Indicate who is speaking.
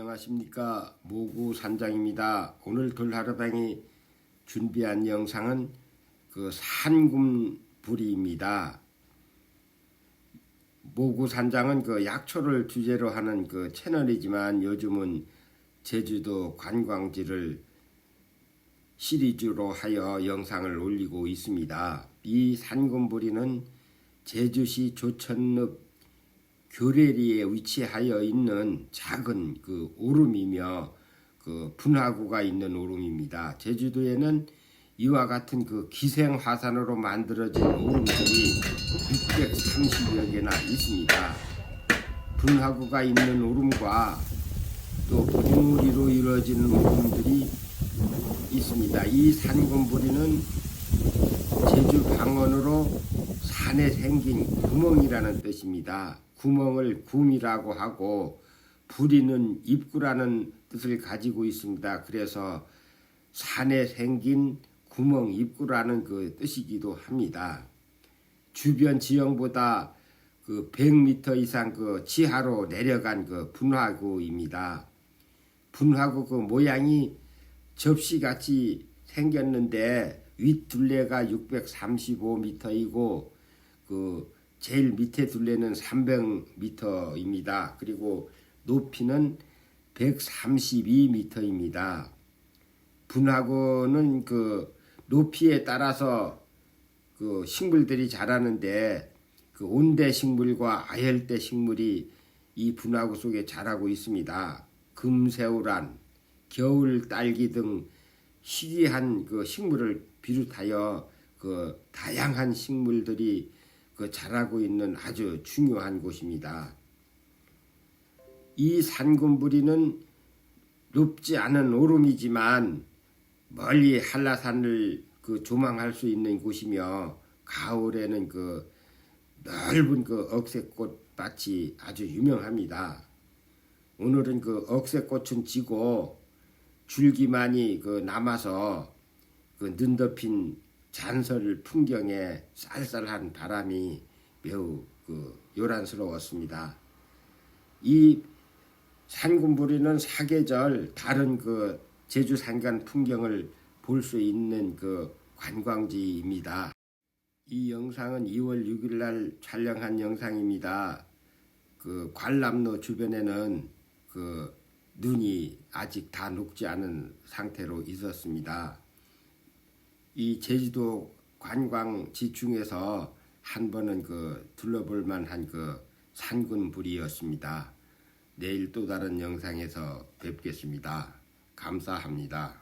Speaker 1: 안녕하십니까 모구 산장입니다. 오늘 돌하루방이 준비한 영상은 그 산군불이입니다. 모구 산장은 그 약초를 주제로 하는 그 채널이지만 요즘은 제주도 관광지를 시리즈로 하여 영상을 올리고 있습니다. 이 산군불이는 제주시 조천읍 교래리에 위치하여 있는 작은 그 오름이며 그 분화구가 있는 오름입니다. 제주도에는 이와 같은 그 기생 화산으로 만들어진 오름들이 630여 개나 있습니다. 분화구가 있는 오름과 또 봉우리로 이루어지는 오름들이 있습니다. 이 산군부리는 제주 방언으로 산에 생긴 구멍이라는 뜻입니다. 구멍을 굼이라고 하고 부리는 입구라는 뜻을 가지고 있습니다. 그래서 산에 생긴 구멍 입구라는 그 뜻이기도 합니다. 주변 지형보다 그 100m 이상 그 지하로 내려간 그 분화구입니다. 분화구 그 모양이 접시같이 생겼는데 윗둘레가 635m이고 그 제일 밑에 둘레는 300m입니다. 그리고 높이는 132m입니다. 분화구는 그 높이에 따라서 그 식물들이 자라는데 그 온대 식물과 아열대 식물이 이 분화구 속에 자라고 있습니다. 금새우란, 겨울 딸기 등 희귀한 그 식물을 비롯하여 그 다양한 식물들이 그 자라고 있는 아주 중요한 곳입니다. 이 산군부리는 높지 않은 오름이지만 멀리 한라산을 그 조망할 수 있는 곳이며 가을에는 그 넓은 그 억새꽃 밭이 아주 유명합니다. 오늘은 그 억새꽃은 지고 줄기만이 그 남아서 그 눈덮인 잔설 풍경에 쌀쌀한 바람이 매우 그 요란스러웠습니다. 이 산군부리는 사계절 다른 그 제주 산간 풍경을 볼 수 있는 그 관광지입니다. 이 영상은 2월 6일 날 촬영한 영상입니다. 그 관람로 주변에는 그 눈이 아직 다 녹지 않은 상태로 있었습니다. 이 제주도 관광지 중에서 한 번은 그 둘러볼 만한 그 산군불이었습니다. 내일 또 다른 영상에서 뵙겠습니다. 감사합니다.